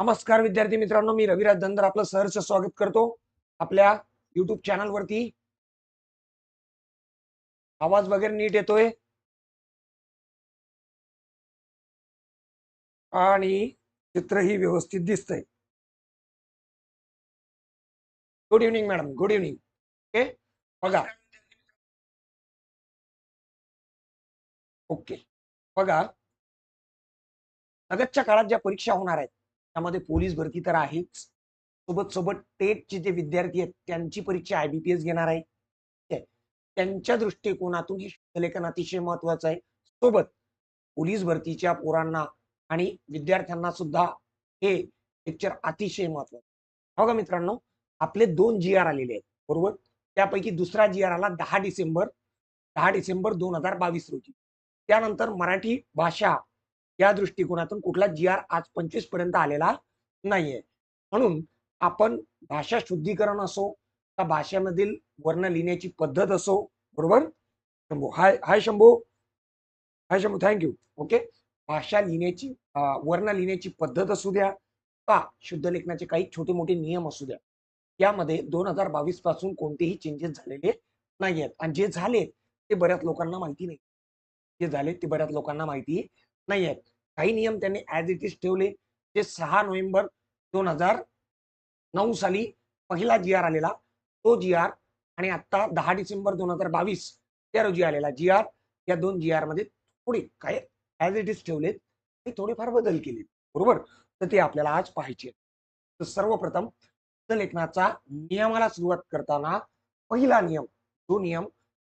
नमस्कार विद्यार्थी मित्रांनो मी रविराज धनदर आपलं सहर्ष स्वागत करतो आपल्या युट्यूब चॅनलवरती आवाज वगैरे नीट येतोय? आणि चित्रही व्यवस्थित दिसतंय. Good evening madam good evening okay बघा. ओके बघा. लगतच्या काळात ज्या परीक्षा होणार आहेत त्यामध्ये पोलीस भरती तर आहेच. सोबत सोबत टेटचे जे विद्यार्थी आहेत त्यांची परीक्षा आय बी घेणार आहे. ठीक आहे. त्यांच्या दृष्टिकोनातून हे शुद्धलेखन अतिशय महत्वाचं आहे. सोबत पोलीस भरतीच्या पोरांना आणि विद्यार्थ्यांना सुद्धा हे लेक्चर अतिशय महत्वाचं बघा हो मित्रांनो? आपले दोन जी आर आलेले आहेत. बरोबर? त्यापैकी दुसरा जी आर आला दहा डिसेंबर. दहा डिसेंबर दोन हजार बावीस रोजी. त्यानंतर मराठी भाषा या दृष्टिकोनातून कुठला जी आर आज पंचवीसपर्यंत आलेला नाहीये. म्हणून आपण भाषा शुद्धीकरण असो त्या भाषेमधील वर्ण लिहिण्याची पद्धत असो बरोबर? Shambhu hi hi Shambhu. Hi Shambhu thank you okay भाषा लिहिण्याची वर्ण लिहिण्याची पद्धत असू द्या का शुद्ध लेखनाचे काही छोटे मोठे नियम असू द्या. यामध्ये दोन हजार बावीसपासून कोणतेही चेंजेस झालेले नाही आहेत आणि जे झाले ते बऱ्याच लोकांना माहिती नाही. जे झाले ते बऱ्याच लोकांना माहिती नाही आहेत काही नियम त्यांनी ऍज इट इज ठेवले. जे सहा नोव्हेंबर दोन हजार नऊ साली पहिला जी आर आलेला. तो जी आर आणि आता दहा डिसेंबर दोन हजार बावीस त्या रोजी आलेला जी आर या दोन जी आरमध्ये थोडे काय ऍज इट इज ठेवलेत ते थोडेफार बदल केले बरोबर? तर ते आपल्याला आज पाहायचे तर सर्वप्रथम लेखनाचा नियमाला सुरुवात करताना पहिला नियम जो नियम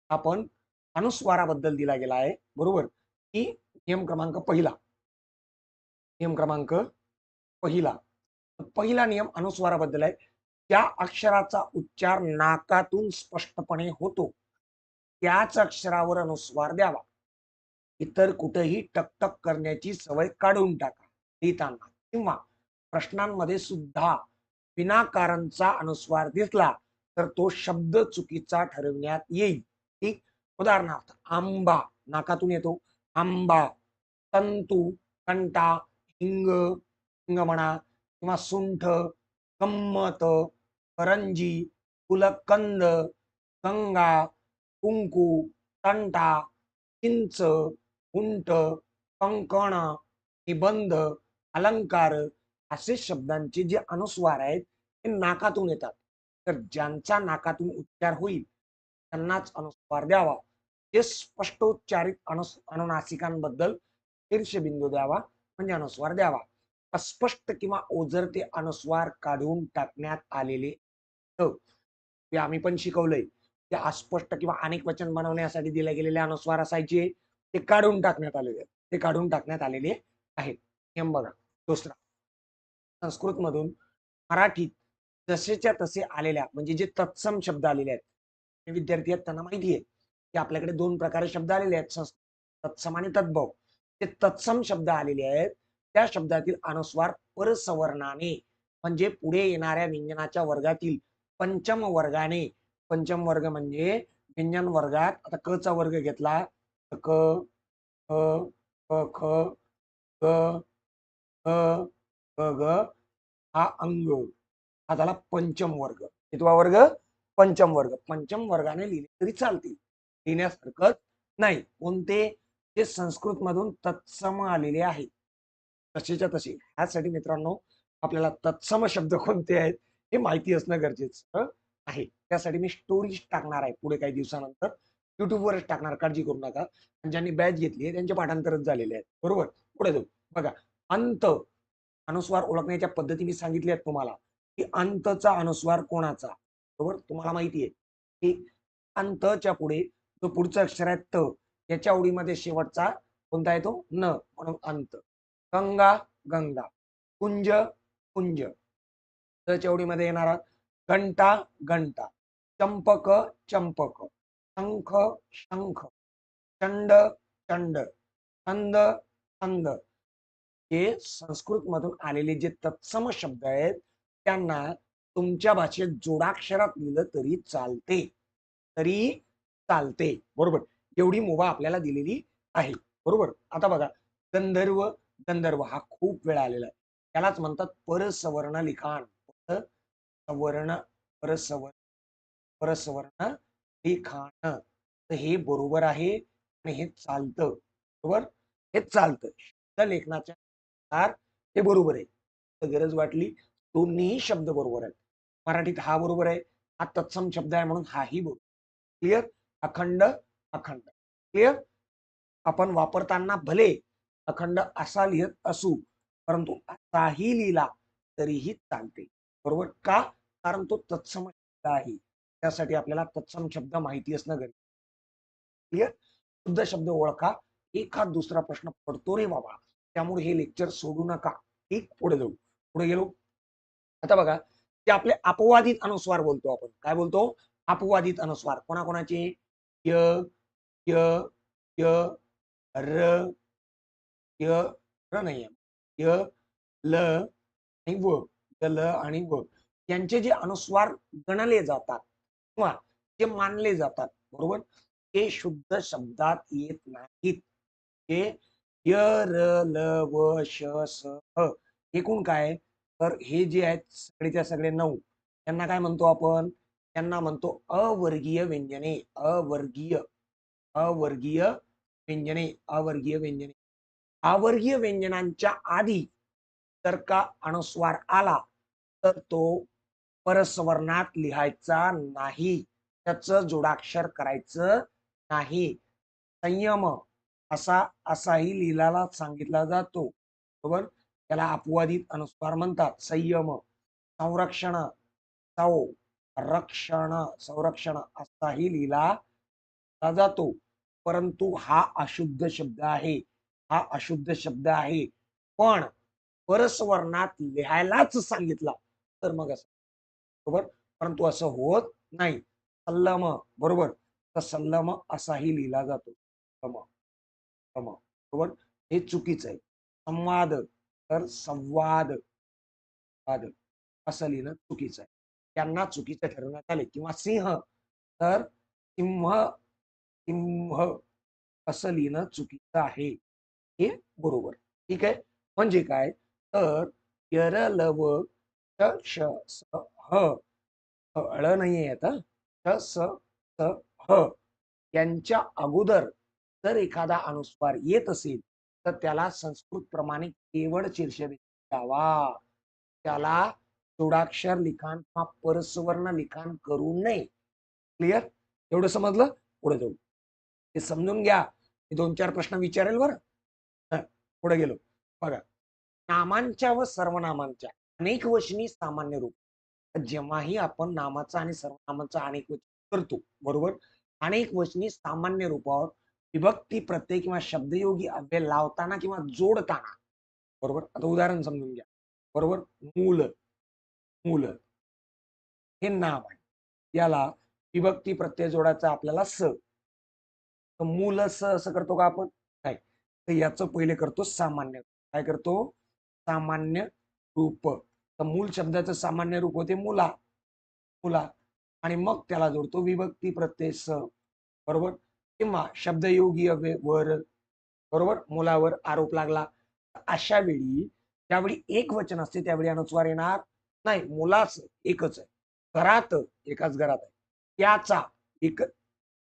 आपण अनुस्वाराबद्दल दिला गेला आहे. बरोबर? की नियम क्रमांक पहिला. नियम क्रमांक पहिला. पहिला नियम अनुस्वाराबद्दल आहे. ज्या अक्षराचा उच्चार नाकातून स्पष्टपणे होतो. त्याच अक्षरावर अनुस्वार द्यावा. इतर कुठेही टकटक करण्याची सवय काढून टाका. लिहिताना किंवा प्रश्नांमध्ये सुद्धा विनाकारणचा अनुस्वार दिसला तर तो शब्द चुकीचा ठरविण्यात येईल. ठीक? उदाहरणार्थ आंबा नाकातून येतो. आंबा तंतू कंटा हिंग हिंग म्हणा किंवा सुंठ गंमत करंजी फुलकंद गंगा कुंकू तंटा चिंच उंट कंकण निबंध अलंकार असे शब्दांचे जे अनुस्वार आहेत ते नाकातून येतात. तर ज्यांचा नाकातून उच्चार होईल त्यांनाच अनुस्वार द्यावा. जे स्पष्टोच्चारित अनुस अनुनासिकांबद्दल शीर्षबिंदू द्यावा म्हणजे अनुस्वार द्यावा. अस्पष्ट किंवा ओझर ते अनुस्वार काढून टाकण्यात आलेले ते आम्ही पण शिकवलंय. ते अस्पष्ट किंवा अनेक वचन बनवण्यासाठी दिले गेलेले अनुस्वार असायचे. ते काढून टाकण्यात आलेले आहेत ते काढून टाकण्यात आलेले आहेत. नियम बघा दुसरा. संस्कृत मधून मराठीत जसेच्या तसे आलेल्या म्हणजे जे तत्सम शब्द आलेले आहेत. विद्यार्थी आहेत त्यांना माहिती आहे. की आपल्याकडे दोन प्रकारे शब्द आलेले आहेत. तत्सम आणि तद्भव. ते तत्सम शब्द आलेले आहेत त्या शब्दातील अनुस्वार परसवर्णाने म्हणजे पुढे येणाऱ्या व्यंजनाच्या वर्गातील पंचम वर्गाने पंचम वर्ग म्हणजे व्यंजन वर्गात आता क चा वर्ग घेतला. तर क ख क ग ग ग हा अंग. हा झाला पंचम वर्ग कितवा वर्ग? पंचम वर्ग पंचम वर्गाने लिहिले तरी चालतील. लिहिण्यास हरकत नाही. कोणते? जे संस्कृत मधून तत्सम आलेले आहेत. तसेच्या तसे. ह्यासाठी मित्रांनो आपल्याला तत्सम शब्द कोणते आहेत हे माहिती असणं गरजेचं आहे. त्यासाठी मी स्टोरीज टाकणार आहे पुढे काही दिवसानंतर. युट्यूबवरच टाकणार. काळजी करू नका. आणि ज्यांनी बॅच घेतली आहे त्यांचे पाठांतरच झालेले आहेत. बरोबर? पुढे जाऊ. बघा. अंत. अनुस्वार ओळखण्याच्या पद्धती मी सांगितल्या आहेत तुम्हाला. की अंतचा अनुस्वार कोणाचा? बरोबर? तुम्हाला माहिती आहे. की अंतच्या पुढे जो पुढचा अक्षर आहे त. याच्या ओळीमध्ये शेवटचा कोणता येतो न म्हणून अंत. गंगा गंगा. कुंज कुंज. च्या ओळीमध्ये येणारा घंटा घंटा. चंपक चंपक. शंख शंख. चंड चंड. छंद छंद. हे संस्कृत मधून आलेले जे तत्सम शब्द आहेत त्यांना तुमच्या भाषेत जोडाक्षरात लिहिलं तरी चालते. तरी चालते. बरोबर? एवढी मुभा आपल्याला दिलेली आहे. बरोबर? आता बघा गंधर्व गंधर्व हा खूप वेळा आलेला आहे. त्यालाच म्हणतात परसवर्ण लिखाण सवर्ण परसवर्ण परसवर्ण लिखाण. हे बरोबर आहे आणि हे चालतं. बरोबर? हे चालतं. शब्द लेखनाच्या हे बरोबर आहे. गरज वाटली दोन्ही शब्द बरोबर आहेत. मराठीत हा बरोबर आहे हा तत्सम शब्द आहे म्हणून हाही बरोबर क्लिअर अखंड अखंड. क्लिअर आपण वापरताना भले अखंड असा लिहित असू परंतु असाही लिहिला तरीही चालते. बरोबर? का? कारण तो तत्सम शब्द आहे. त्यासाठी आपल्याला तत्सम शब्द माहिती असणं गरजेचं क्लिअर शुद्ध शब्द ओळखा. एखाद दुसरा प्रश्न पडतो रे बाबा. त्यामुळे हे लेक्चर सोडू नका. एक पुढे जाऊ. पुढे गेलो. आता बघा ते आपले अपवादित अनुस्वार बोलतो आपण. काय बोलतो? अपवादित अनुस्वार. कोणाकोणाचे? य य य र य र नाही य ल आणि व य, ल आणि व. यांचे जे अनुस्वार गणले जातात किंवा जे मानले जातात बरोबर? ते शुद्ध शब्दात येत नाहीत. ते य र ल व श स ह एकूण काय? तर हे जे आहेत सगळेच्या सगळे नऊ. त्यांना काय म्हणतो आपण? त्यांना म्हणतो अवर्गीय व्यंजने अवर्गीय अवर्गीय व्यंजने अवर्गीय व्यंजने. अवर्गीय व्यंजनांच्या आधी जर का अनुस्वार आला तर तो परस्वर्णात लिहायचा नाही. त्याचं जोडाक्षर करायचं नाही. संयम असा असाही लिहिलाला सांगितला जातो. बरोबर? त्याला अपवादित अनुस्वार म्हणतात. संयम संरक्षण सौ रक्षण संरक्षण असाही लिहिला जातो. परंतु हा अशुद्ध शब्द आहे. हा अशुद्ध शब्द आहे. पण परस्वर्णात लिहायलाच सांगितला. तर मग असं बरोबर? परंतु असं होत नाही. सल्लम बरोबर? तर सल्लम असाही लिहिला जातो. सम सम बरोबर? हे चुकीचं आहे. संवाद तर संवाद. वाद असं लिहिणं चुकीचं आहे. त्यांना चुकीचं ठरवण्यात आले. किंवा सिंह तर सिंह सिंह असं लिहिणं चुकीचं आहे. हे बरोबर. ठीक आहे? म्हणजे काय? तर यर लव श स ह अळ नाहीये आता श स स ह. यांच्या अगोदर जर एखादा अनुस्वार येत असेल तर त्याला संस्कृत प्रमाणे केवळ शीर्षक द्यावा. त्याला जोडाक्षर लिखाण किंवा परस्वर्ण लिखाण करू नये. क्लिअर एवढं समजलं? पुढे जाऊ. हे समजून घ्या. मी दोन चार प्रश्न विचारेल बरं? पुढे गेलो. बघा. नामांच्या व सर्वनामांच्या अनेक वचनी सामान्य रूप. जेव्हाही आपण नामाचा आणि सर्वनामाचा अनेक वचन करतो बरोबर? अनेक वचनी सामान्य रूपावर विभक्ती प्रत्यय किंवा शब्दयोगी अव्यय लावताना किंवा जोडताना बरोबर? आता उदाहरण समजून घ्या. बरोबर? मूल. मुलं. हे नाम आहे. याला विभक्ती प्रत्यय जोडायचा आपल्याला स. तर मूल स असं करतो का आपण? नाही. तर याचं पहिले करतो सामान्य. काय करतो? सामान्य रूप. तर मूल शब्दाचं सामान्य रूप होते मुला. मुला. आणि मग त्याला जोडतो विभक्ती प्रत्यय स. बरोबर? किंवा शब्दयोगी अव्यय वर. बरोबर? मुलावर आरोप लागला. अशा वेळी ज्यावेळी एक वचन असते त्यावेळी अनुस्वार येणार. नाही मुलाच एकच आहे. घरात एकाच घरात आहे. त्याचा एक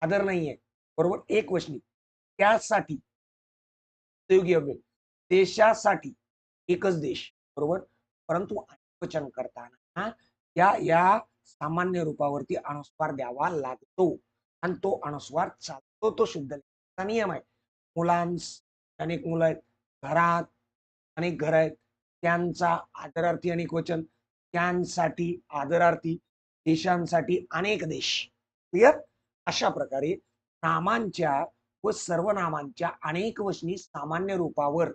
आदर नाहीये. बरोबर? एक वचनी. त्यासाठी अव्यय देशासाठी एकच देश. बरोबर? परंतु वचन करताना या या सामान्य रूपावरती अनुस्वार द्यावा लागतो. आणि तो अनुस्वार चालतो तो शुद्ध नियम आहे. मुलांस अनेक मुलं आहेत. घरात अनेक घर आहेत. त्यांचा आदरार्थी अनेक वचन. त्यांसाठी आदरार्थी देशांसाठी अनेक देश. क्लिअर अशा प्रकारे नामांच्या व सर्वनामांच्या अनेक वचनी सामान्य रूपावर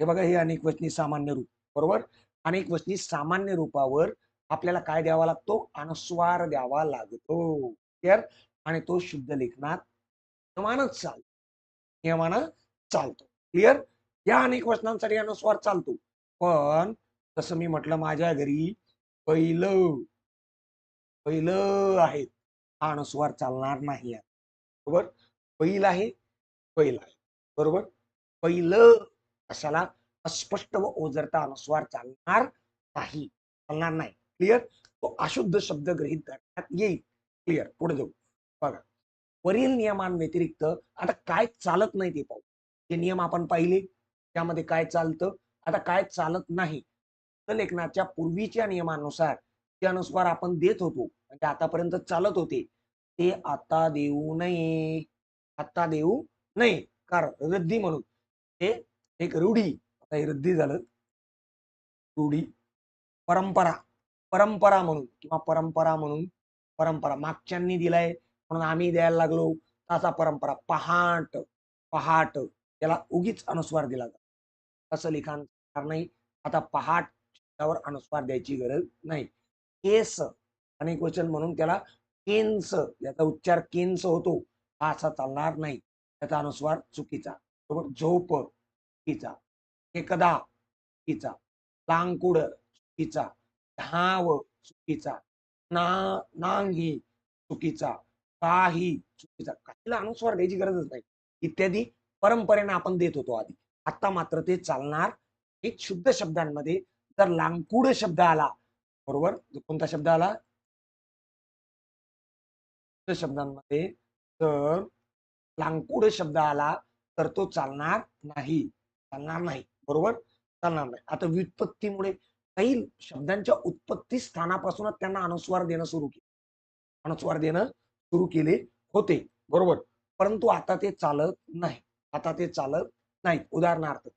हे बघा हे अनेक वचनी सामान्य रूप बरोबर? अनेक वचनी सामान्य रूपावर आपल्याला काय द्यावा लागतो? अनुस्वार द्यावा लागतो. क्लिअर आणि तो शुद्ध लेखनात नियमानच चालतो. नियमानं चालतो. क्लिअर या अनेक वचनांसाठी अनुस्वार चालतो. पण जसं मी म्हटलं माझ्या घरी पहिलं पहिलं आहे हा अनुस्वार चालणार नाही बरोबर? पहिल आहे पहिला आहे. बरोबर? पहिलं कशाला? अस्पष्ट व ओझरता अनुस्वार चालणार नाही चालणार नाही. क्लिअर तो अशुद्ध शब्द गृहीत करण्यात येईल. क्लिअर पुढे जाऊ. बघा. वरील नियमांव्यतिरिक्त आता काय चालत नाही ते पाहू. जे नियम आपण पाहिले त्यामध्ये काय चालतं? आता काय चालत नाही? लेखनाच्या पूर्वीच्या नियमानुसार जे अनुस्वार आपण देत होतो. म्हणजे आतापर्यंत चालत होते. ते आता देऊ नये. आता देऊ नये. कारण रद्दी म्हणून. हे एक रूढी. आता हे रद्दी झालं. रूढी. परंपरा. परंपरा म्हणून किंवा परंपरा म्हणून परंपरा. मागच्यांनी दिलाय. म्हणून आम्ही द्यायला लागलो. असा परंपरा. पहाट. पहाट. त्याला उगीच अनुस्वार दिला जातो असं लिखाण नाही. आता पहाट त्यावर अनुस्वार द्यायची गरज नाही. केस आणि क्वेश्चन म्हणून त्याला केन्स याचा उच्चार केन्स होतो हा असा चालणार नाही. त्याचा अनुस्वार चुकीचा. बरोबर? झोप चुकीचा. एकदा चुकीचा. लांकुड चुकीचा. धाव चुकीचा. ना नांगी चुकीचा. काही चुकीचा. काहीला अनुस्वार द्यायची गरजच नाही. इत्यादी परंपरेने आपण देत होतो आधी. आता मात्र ते चालणार एक शुद्ध शब्दांमध्ये तर लांकुड शब्द आला. बरोबर? कोणता शब्द आला? शब्दांमध्ये तर लांकुड शब्द आला तर तो चालणार नाही. चालणार नाही. बरोबर? चालणार नाही. आता व्युत्पत्तीमुळे काही शब्दांच्या उत्पत्ती स्थानापासूनच त्यांना अनुस्वार देणं सुरू केले. अनुस्वार देणं सुरू केले होते. बरोबर? परंतु आता ते चालत नाही. आता ते चालत नाही उदाहरणार्थ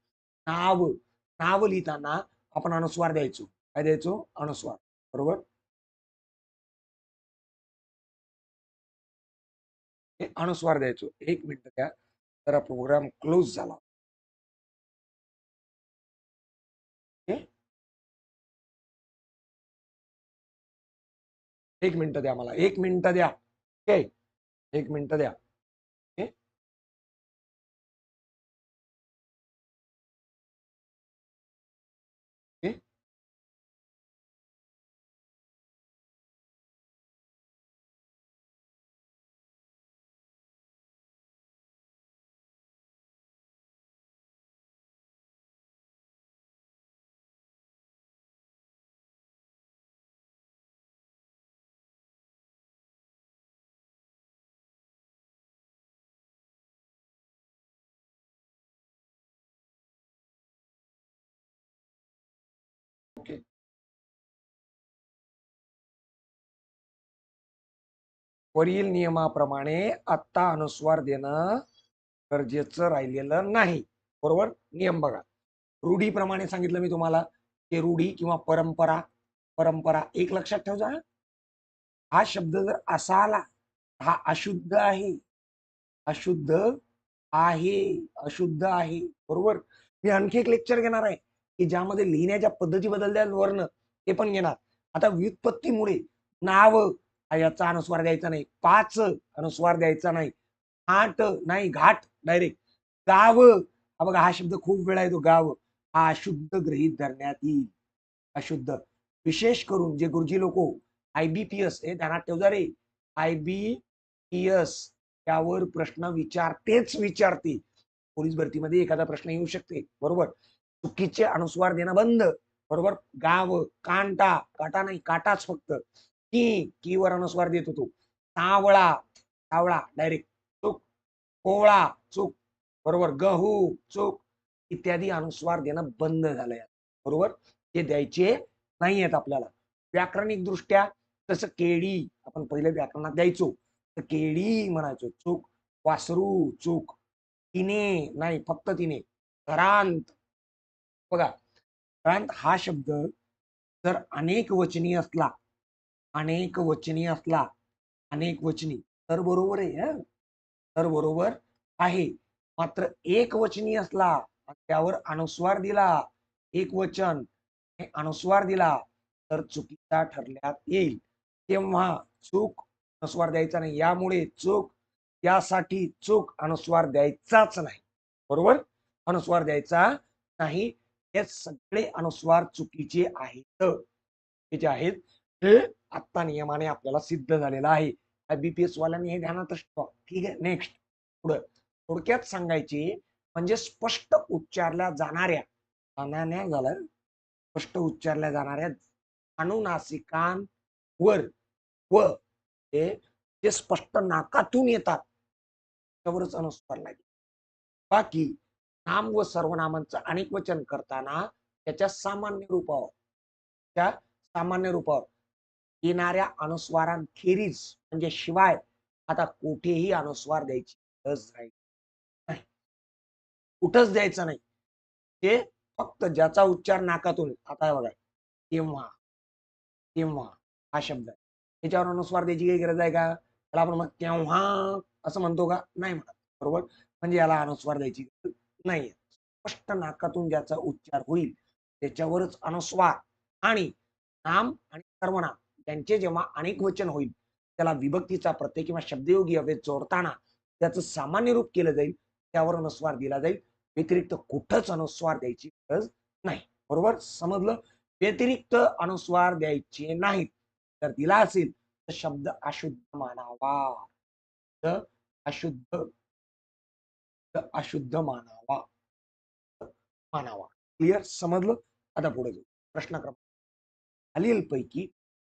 नाव नाव लिहिताना आपण अनुस्वार द्यायचो. काय द्यायचो? अनुस्वार. बरोबर? अनुस्वार द्यायचो. एक मिनिट द्या. तर प्रोग्राम क्लोज झाला. एक मिनिट द्या मला. एक मिनिट द्या. ओके एक मिनिट द्या. वरील नियमाप्रमाणे आत्ता अनुस्वार देणं गरजेचं राहिलेलं नाही. बरोबर? नियम बघा. रूढीप्रमाणे सांगितलं मी तुम्हाला की रूढी किंवा परंपरा परंपरा एक लक्षात ठेवजा. जा हा शब्द जर असा आला हा अशुद्ध आहे. अशुद्ध आहे अशुद्ध आहे. बरोबर? मी आणखी एक लेक्चर घेणार आहे की ज्यामध्ये लिहिण्याच्या पद्धती बदलल्या वर्ण ते पण घेणार. आता व्युत्पत्तीमुळे नाव याचा अनुस्वार द्यायचा नाही. पाच अनुस्वार द्यायचा नाही. आठ नाही घाट डायरेक्ट गाव हा बघा हा शब्द खूप वेळा येतो गाव. हा अशुद्ध गृहीत धरण्यात येईल. अशुद्ध. विशेष करून जे गुरुजी लोक आयबीपीएस हे ध्यानात ठेवजा रे. आयबीपीएस त्यावर प्रश्न विचारतेच विचारते पोलीस भरतीमध्ये एखादा प्रश्न येऊ शकते. बरोबर? चुकीचे अनुस्वार देणं बंद. बरोबर? गाव कांटा. काटा नाही काटाच फक्त. की कीवर अनुस्वार देत होतो सावळा सावळा डायरेक्ट चूक कोवळा चूक बरोबर गहू चूक इत्यादी अनुस्वार देणं बंद झालंय. बरोबर? ते द्यायचे नाही आहेत आपल्याला. व्याकरणिक दृष्ट्या तसं केळी आपण पहिले व्याकरणात द्यायचो तर केळी म्हणायचो चूक वासरू चूक तिने नाही फक्त तिने करांत बघा करांत हा शब्द जर अनेक वचनी असला अनेक वचनी असला अनेक वचनी. तर बरोबर आहे तर बरोबर आहे. मात्र एक वचनी असला त्यावर अनुस्वार दिला एक वचन अनुस्वार दिला तर चुकीचा ठरल्यात येईल. तेव्हा चूक अनुस्वार द्यायचा नाही. यामुळे चूक यासाठी चूक अनुस्वार द्यायचाच नाही. बरोबर? अनुस्वार द्यायचा नाही. हे सगळे अनुस्वार चुकीचे आहेत. जे आहेत. हे आत्ता नियमाने आपल्याला सिद्ध झालेलं आहे. बीपीएस वाल्यांनी हे ध्यानातच ठेवा. ठीक आहे? नेक्स्ट पुढं. थोडक्यात सांगायचे म्हणजे स्पष्ट उच्चारल्या जाणाऱ्या अनान्या झालं. स्पष्ट उच्चारल्या जाणाऱ्या अनुनासिकांवर व हे जे स्पष्ट नाकातून येतात. त्यावरच अनुस्वार लागेल. बाकी नाम व सर्वनामांचं अनेक वचन करताना त्याच्या सामान्य रूपावर त्या सामान्य रूपावर येणाऱ्या अनुस्वारांखेरीज म्हणजे शिवाय आता कुठेही अनुस्वार द्यायची गरज राहील नाही. कुठंच द्यायचं नाही. ते फक्त ज्याचा उच्चार नाकातून आता बघा. तेव्हा तेव्हा हा शब्द आहे. त्याच्यावर अनुस्वार द्यायची काही गरज आहे का? त्याला आपण मग तेव्हा असं म्हणतो का? नाही म्हणत. बरोबर? म्हणजे याला अनुस्वार द्यायची गरज नाहीये स्पष्ट नाकातून ज्याचा उच्चार होईल त्याच्यावरच अनुस्वार आणि नाम आणि सर्वनाम त्यांचे जेव्हा अनेक वचन होईल त्याला विभक्तीचा प्रत्यय किंवा शब्दयोगी हवे जोडताना त्याचं सामान्य रूप केलं जाईल त्यावर अनुस्वार दिला जाईल. व्यतिरिक्त कुठंच अनुस्वार द्यायची गरज नाही. बरोबर? समजलं? व्यतिरिक्त अनुस्वार द्यायचे नाहीत. जर दिला असेल तर शब्द अशुद्ध मानावा. अशुद्ध अशुद्ध मानावा. मानावा. क्लिअर समजलं? आता पुढे जाऊ. प्रश्न क्रमांक. खालील पैकी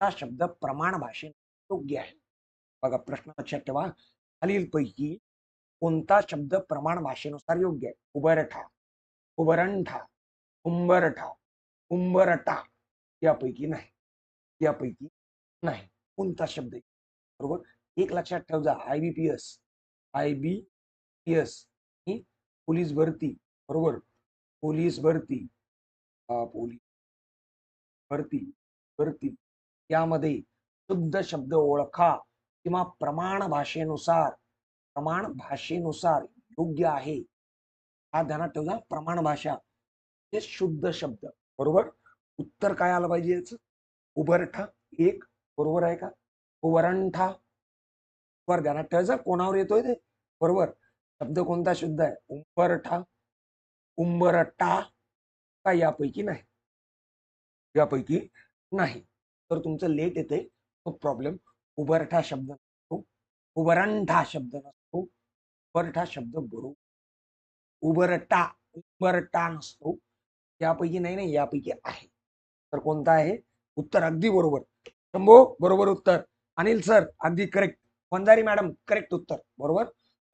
हा शब्द प्रमाण भाषेत योग्य आहे. बघा प्रश्न लक्षात ठेवा. खालीलपैकी कोणता शब्द प्रमाण भाषेनुसार योग्य आहे? उबरठा उबरंठा उंबरठा उंबरटा यापैकी नाही. यापैकी नाही. कोणता शब्द बरोबर? एक लक्षात ठेव जा I B P S. I B P S he police भरती. बरोबर? पोलीस भरती. पोलीस भरती. भरती. यामध्ये शुद्ध शब्द ओळखा किंवा प्रमाण भाषेनुसार प्रमाण भाषेनुसार योग्य आहे. हा ध्यानात ठेवजा प्रमाण भाषा हे शुद्ध शब्द. बरोबर? उत्तर काय आलं पाहिजे याचं? उबरठा एक. बरोबर आहे का? उबरंठा वर ध्यानात ठेवायचं. कोणावर येतोय ते? बरोबर? शब्द कोणता शुद्ध आहे? उंबरठा. उंबरटा का यापैकी नाही? यापैकी नाही. तर तुमचं लेट येते तो प्रॉब्लेम. उबरठा शब्द नसतो. उबरंठा शब्द नसतो. उबरठा शब्द बरोबर. उबरटा उबरटा नसतो. यापैकी नाही नाही यापैकी आहे. तर कोणता आहे? उत्तर अगदी बरोबर. शंभो बरोबर उत्तर. अनिल सर अगदी करेक्ट वंजारी मॅडम करेक्ट उत्तर. बरोबर?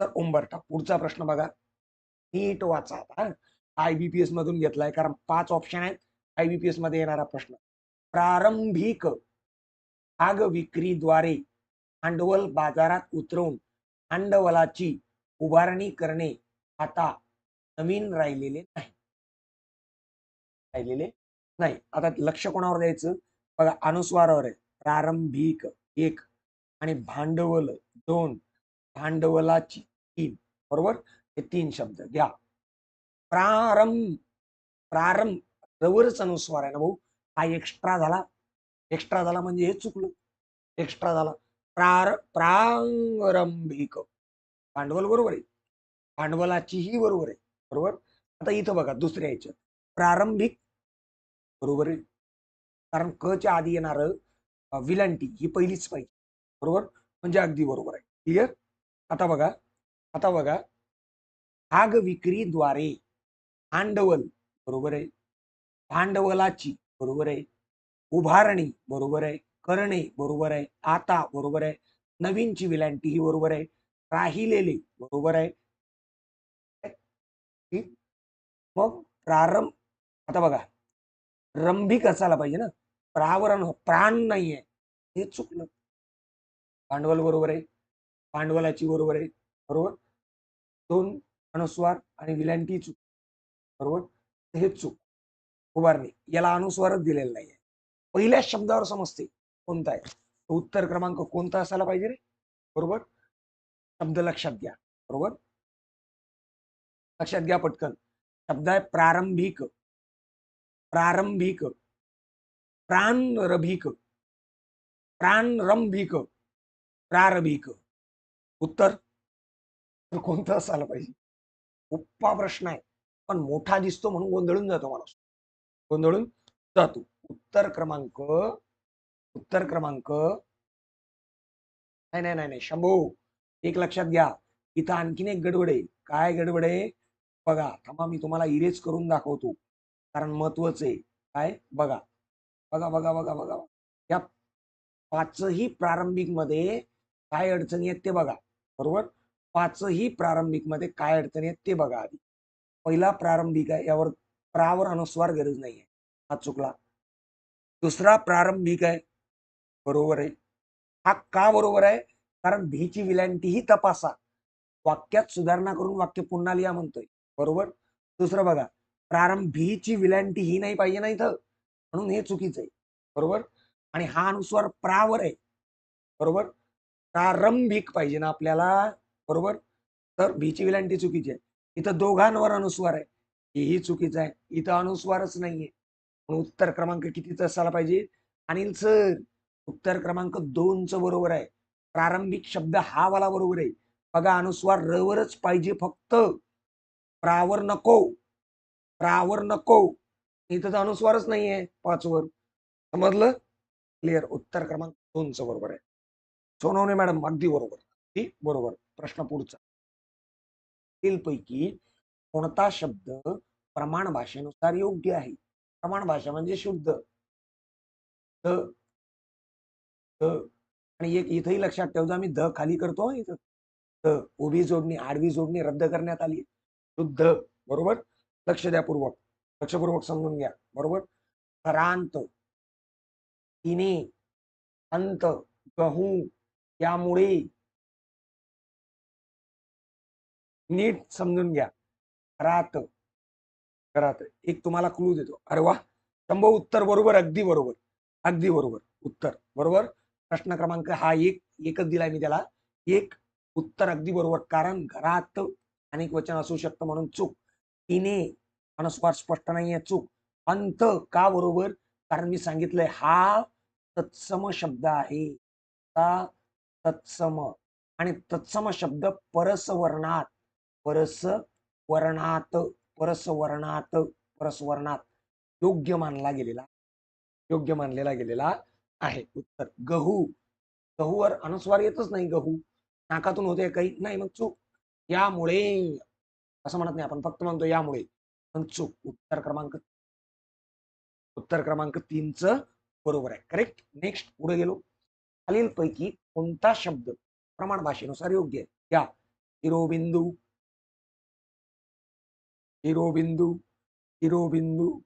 तर उंबरठा. पुढचा प्रश्न बघा. नीट वाचा आता आयबीपीएस मधून घेतलाय. कारण पाच ऑप्शन आहेत. आयबीपीएसमध्ये येणारा प्रश्न. प्रारंभिक भाग विक्रीद्वारे भांडवल बाजारात उतरवून भांडवलाची उभारणी करणे आता नवीन राहिलेले नाही. राहिलेले नाही. आता लक्ष कोणावर द्यायचं? बघा अनुस्वारावर आहे. प्रारंभिक एक आणि भांडवल दोन. भांडवलाची तीन. बरोबर? हे तीन शब्द घ्या. प्रारंभ प्रारंभ जवळच अनुस्वार आहे ना भाऊ? हा एक्स्ट्रा झाला. एक्स्ट्रा झाला म्हणजे हे चुकलं. एक्स्ट्रा झाला. प्रार प्रारंभिक. भांडवल बरोबर आहे. भांडवलाचीही बरोबर आहे. बरोबर? आता इथं बघा दुसऱ्या ह्याच्यात. प्रारंभिक बरोबर आहे. कारण क च्या आधी येणार विलंटी ही पहिलीच पाहिजे. बरोबर? म्हणजे अगदी बरोबर आहे. क्लिअर आता बघा. आता बघा. भाग विक्रीद्वारे भांडवल बरोबर आहे. भांडवलाची बरोबर आहे. उभारणी बरोबर आहे. करणे बरोबर आहे. आता बरोबर आहे. नवीनची विलांटी ही बरोबर आहे. राहिलेले बरोबर आहे. मग प्रारंभ आता बघा. रंभिक असायला पाहिजे ना. प्रावरण हो, प्राण नाहीये. हे चुकलं. भांडवल बरोबर आहे. भांडवलाची बरोबर आहे. बरोबर? दोन अनुस्वार आणि विलांटी चूक. बरोबर? हे चूक. उभारणी याला अनुस्वारच दिलेला नाहीये. पहिल्याच शब्दावर समजते कोणता आहे. उत्तर क्रमांक कोणता असायला पाहिजे रे? बरोबर? शब्द लक्षात घ्या. बरोबर? लक्षात घ्या पटकन. शब्द आहे प्रारंभिक. प्रारंभिक. प्राणरभिक. प्राणरंभिक. प्रारभिक. उत्तर? तर कोणतं असायला पाहिजे? उप्पा प्रश्न आहे. पण मोठा दिसतो म्हणून गोंधळून जातो माणूस. गोंधळून जातो. उत्तर क्रमांक उत्तर क्रमांक नाही नाही नाही नाही शंभू एक लक्षात घ्या. इथं आणखीन एक गडबड आहे. काय गडबड आहे? बघा थांबा मी तुम्हाला इरेज करून दाखवतो. कारण महत्वाचं आहे. काय? बघा. बघा बघा बघा बघा. या पाचही प्रारंभिकमध्ये काय अडचणी आहेत ते बघा. बरोबर? पाचही प्रारंभिकमध्ये काय अडचणी आहेत ते बघा आधी. पहिला प्रारंभिक आहे यावर प्रावर अनुस्वार गरज नाहीये. हा चुकला. दुसरा प्रारंभिक आहे. बरोबर आहे. हा का बरोबर आहे? कारण भीची विलांटी ही तपासा. वाक्यात सुधारणा करून वाक्य पुन्हा लिहा म्हणतोय. बरोबर? दुसरं बघा. प्रारंभीची विलांटी ही नाही पाहिजे ना इथं. म्हणून हे चुकीचं आहे. बरोबर? आणि हा अनुस्वार प्रावर आहे. बरोबर? प्रारंभिक पाहिजे ना आपल्याला. बरोबर? तर भीची विलांटी चुकीची आहे. इथं दोघांवर अनुस्वार आहे. हेही चुकीचं आहे. इथं अनुस्वारच नाहीये. म्हणून उत्तर क्रमांक कितीचा असायला पाहिजे? अनिल सर उत्तर क्रमांक दोनच बरोबर आहे. प्रारंभिक शब्द हा वाला बरोबर आहे. बघा अनुस्वार रवरच पाहिजे फक्त. प्रावर नको. प्रावर नको. इथं अनुस्वारच नाहीये पाचवर. समजलं? क्लिअर उत्तर क्रमांक दोनच बरोबर आहे. सोनवणे मॅडम अगदी बरोबर. अगदी बरोबर. प्रश्न पुढचा. पैकी कोणता शब्द प्रमाण भाषेनुसार योग्य आहे? प्रमाण भाषा म्हणजे शुद्ध. ध आणि एक इथंही लक्षात ठेवतो आम्ही ध खाली करतो इथं. ध उभी जोडणी आडवी जोडणी रद्द करण्यात आली. शुद्ध बरोबर? लक्ष द्या पूर्वक. लक्षपूर्वक समजून घ्या. बरोबर? करांत तिने. अंत. गहू. यामुळे. नीट समजून घ्या. रात करात एक तुम्हाला क्लू देतो. अरे वा शंभर उत्तर बरोबर अगदी बरोबर. अगदी बरोबर. उत्तर. बरोबर? प्रश्न क्रमांक हा एक एकच दिलाय मी त्याला. एक उत्तर अगदी बरोबर. कारण घरात अनेक वचन असू शकतं म्हणून चूक. तिने अनुस्वार स्पष्ट नाहीये चूक. अंत का बरोबर? कारण मी सांगितलंय हा तत्सम शब्द आहे. तत्सम. आणि तत्सम शब्द परसवर्णात. परस वर्णात परसवर्णात परसवर्णात योग्य मानला गेलेला. योग्य मानलेला गेलेला आहे. उत्तर गहू. गहूवर अनुस्वार येतच नाही गहू. नाकातून होते काही नाही मग चूक. यामुळे असं म्हणत नाही आपण फक्त म्हणतो यामुळे. पण चूक. उत्तर क्रमांक उत्तर क्रमांक तीनच बरोबर आहे. करेक्ट नेक्स्ट पुढे गेलो. खालील पैकी कोणता शब्द प्रमाण भाषेनुसार योग्य आहे? या. शिरोबिंदू हिरोबिंदू हिरोबिंदू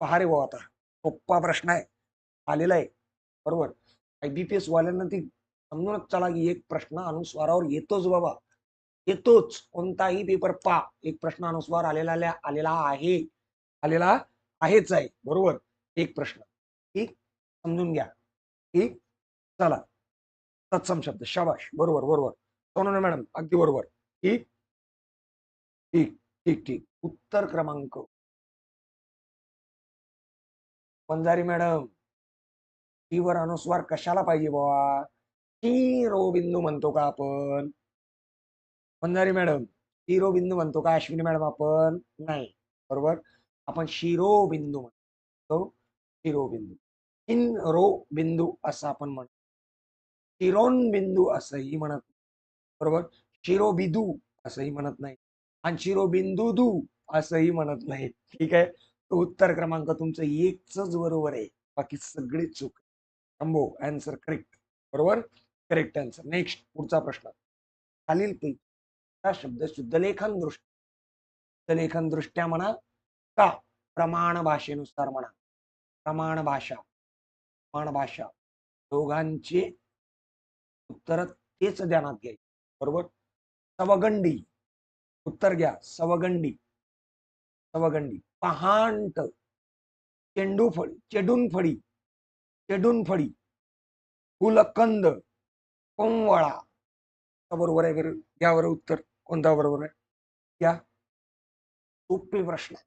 पहा रे भाऊ आता. सोप्पा प्रश्न आहे. आलेला आहे. बरोबर? आय बी पी एस वाल्यांना ती समजूनच चला की एक प्रश्न अनुस्वारावर येतोच बाबा. येतोच. कोणताही पेपर पा एक प्रश्न अनुस्वार आलेला आलेला आहे. आलेला आहेच आहे. बरोबर? एक प्रश्न. ठीक? समजून घ्या. ठीक? चला. तत्सम शब्द. शाबाश. बरोबर बरोबर. सोनवणे मॅडम अगदी बरोबर. ठीक? ठीक. ठीक ठीक उत्तर क्रमांक. वंजारी मॅडम वर अनुस्वार कशाला पाहिजे बाबा शिरोबिंदू म्हणतो का आपण? वंजारी मॅडम शिरोबिंदू म्हणतो का अश्विनी मॅडम आपण? नाही. बरोबर? आपण शिरोबिंदू म्हणतो. शिरोबिंदू इन रो बिंदू असं आपण म्हणतो. शिरोन बिंदू असंही म्हणत बरोबर? शिरोबिदू असंही म्हणत नाही. अंशिरो बिंदू दू असंही म्हणत नाही ठीक आहे? तो उत्तर क्रमांक तुमचं एकच बरोबर आहे. बाकी सगळे चूक शंभो आन्सर करेक्ट बरोबर? करेक्ट आन्सर नेक्स्ट पुढचा प्रश्न. खालील हा शब्द शुद्धलेखन दृष्ट्या शुद्धलेखन दृष्ट्या म्हणा का प्रमाण भाषेनुसार म्हणा? प्रमाण भाषा. प्रमाण भाषा. दोघांचे उत्तर तेच ध्यानात घ्यायचे. बरोबर? सवगंडी. उत्तर घ्या. सवगंडी. सवगंडी. पहांट. चेंडू फळी चेडून फळी चेडून फळी फुलकंद कोंवळा बरोबर आहे बरं. यावर उत्तर. कोणता बरोबर आहे? या. सोपे प्रश्न. आहे.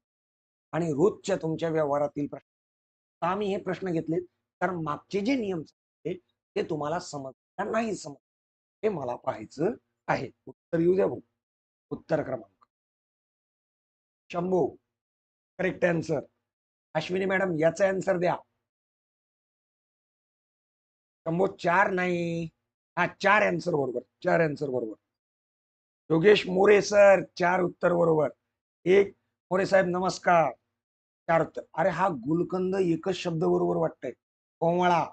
आणि रोजच्या तुमच्या व्यवहारातील प्रश्न. तर आम्ही हे प्रश्न घेतले कारण मागचे जे नियम ते तुम्हाला समजणार नाही समज हे मला पाहायचं आहे. उत्तर येऊ द्या भाऊ. उत्तर क्रमांक. Shambhu correct answer Ashwini madam याचा आन्सर द्या. शंभू चार नाही. हा चार आन्सर बरोबर चार आन्सर बरोबर. योगेश मोरे सर चार उत्तर बरोबर. एक मोरे साहेब नमस्कार. चार उत्तर. अरे हा गुलकंद एकच शब्द बरोबर वाटतंय. कोवळा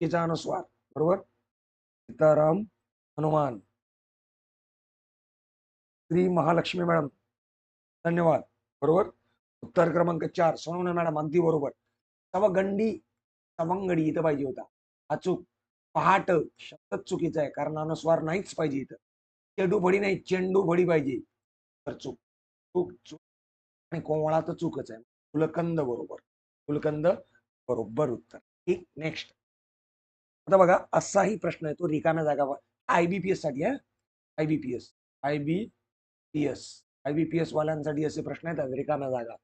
तिचा अनुस्वार बरोबर? सीताराम हनुमान. श्री महालक्ष्मी मॅडम. धन्यवाद. बरोबर? उत्तर क्रमांक चार सोनवणे मॅडम अगदी बरोबर. सवगंडी सवंगडी इथं पाहिजे होता. अचूक पहाट शब्दच चुकीचा आहे. कारण अनुस्वार नाहीच पाहिजे इथं. चेंडू फडी नाही चेंडू फडी पाहिजे. तर चूक. चूक चूक. आणि कोवळा तर चूकच आहे. गुलकंद बरोबर. गुलकंद बरोबर उत्तर. ठीक नेक्स्ट आता बघा असाही प्रश्न आहे तो रिकाम्या जागा आयबीपीएससाठी आहे आयबीपीएस आयबीपीएस आयबीपीएस वाल्यांसाठी असे प्रश्न येतात रिकाम्या जागा.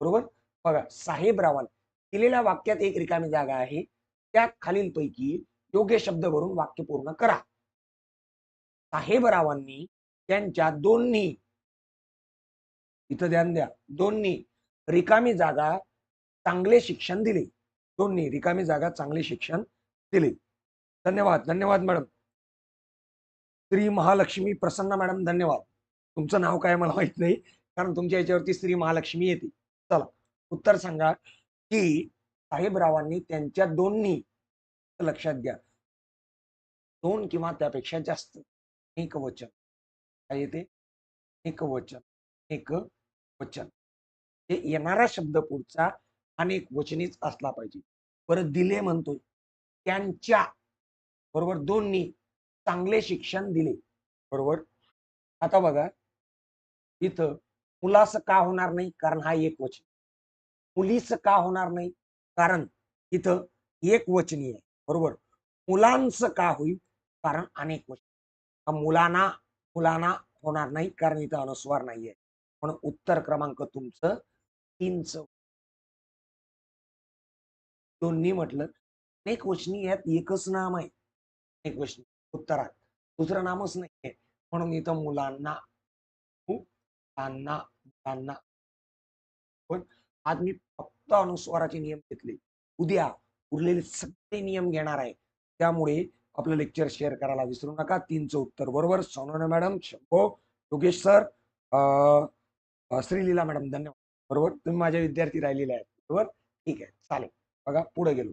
बरोबर? बघा साहेबरावां दिलेल्या वाक्यात एक रिकामी जागा आहे. त्या खालीलपैकी योग्य शब्द भरून वाक्य पूर्ण करा. साहेबरावांनी त्यांच्या दोन्ही इथं ध्यान द्या. दोन्ही रिकामी जागा चांगले शिक्षण दिले. दोन्ही रिकामी जागा चांगले शिक्षण दिले. धन्यवाद धन्यवाद मॅडम. श्री महालक्ष्मी प्रसन्न मॅडम धन्यवाद. तुमचं नाव काय मला माहीत नाही. कारण तुमच्या याच्यावरती श्री महालक्ष्मी येते. चला उत्तर सांगा की साहेबरावांनी त्यांच्या दोन्ही लक्षात घ्या. दोन किंवा त्यापेक्षा जास्त. एक वचन. काय येते? एक वचन. एक वचन. हे येणारा शब्द पुढचा अनेक वचनीच असला पाहिजे. परत दिले म्हणतोय. त्यांच्या बरोबर दोन्ही चांगले शिक्षण दिले. बरोबर? आता बघा. इथं मुलाचं का होणार नाही? कारण हा एक वचन मुलीचं का होणार नाही? कारण इथं एक वचनी आहे. बरोबर? मुलांचं का होईल? कारण अनेक वचन मुलांना मुलांना होणार नाही कारण इथं अनुस्वार नाहीये. म्हणून उत्तर क्रमांक तुमचं तीनच दोन्ही म्हटलं अनेक वचनी यात एकच नाम आहे. एक वचनी. उत्तरात. दुसरं नामच नाहीये. म्हणून इथं मुलांना त्यांना त्यांना. पण आज मी फक्त अनुस्वाराचे नियम घेतले. उद्या उरलेले सगळे नियम घेणार आहे. त्यामुळे आपलं लेक्चर शेअर करायला विसरू नका. तीनचं उत्तर बरोबर. Sonona madam Shambho Yogesh sir Sreeleela madam धन्यवाद. बरोबर? तुम्ही माझ्या विद्यार्थी राहिलेले आहेत. बरोबर? ठीक आहे. चालेल. बघा पुढे गेलो.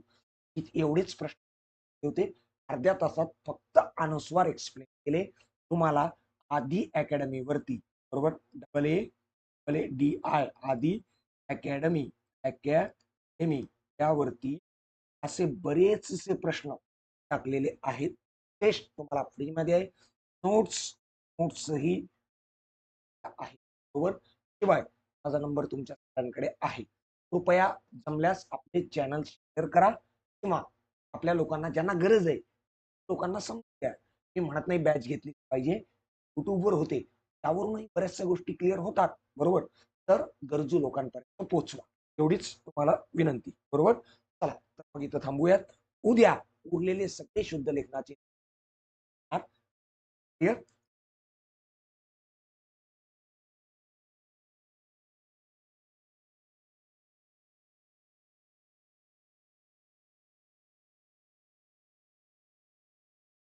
एवढेच प्रश्न होते. अर्ध्या तासात फक्त अनुस्वार एक्सप्लेन केले. तुम्हाला आधी अकॅडमी वरती बरोबर? Double A double A D I Aadi academy academy यावरती असे बरेचसे प्रश्न टाकलेले आहेत. टेस्ट तुम्हाला फ्रीमध्ये आहे. नोट्स नोट्सही आहे. बरोबर? शिवाय माझा नंबर तुमच्या सगळ्यांकडे आहे. कृपया जमल्यास आपले चॅनल शेअर करा किंवा आपल्या लोकांना ज्यांना गरज आहे लोकांना समजून द्या मी म्हणत नाही बॅच घेतली पाहिजे. युट्यूबवर होते. त्यावरूनही बऱ्याचशा गोष्टी क्लिअर होतात बरोबर? तर गरजू लोकांपर्यंत पोहोचवा. एवढीच तुम्हाला विनंती बरोबर? चला तर मग इथं थांबूयात. उद्या उरलेले सगळे शुद्ध लेखनाचे क्लिअर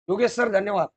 योगेश सर धन्यवाद.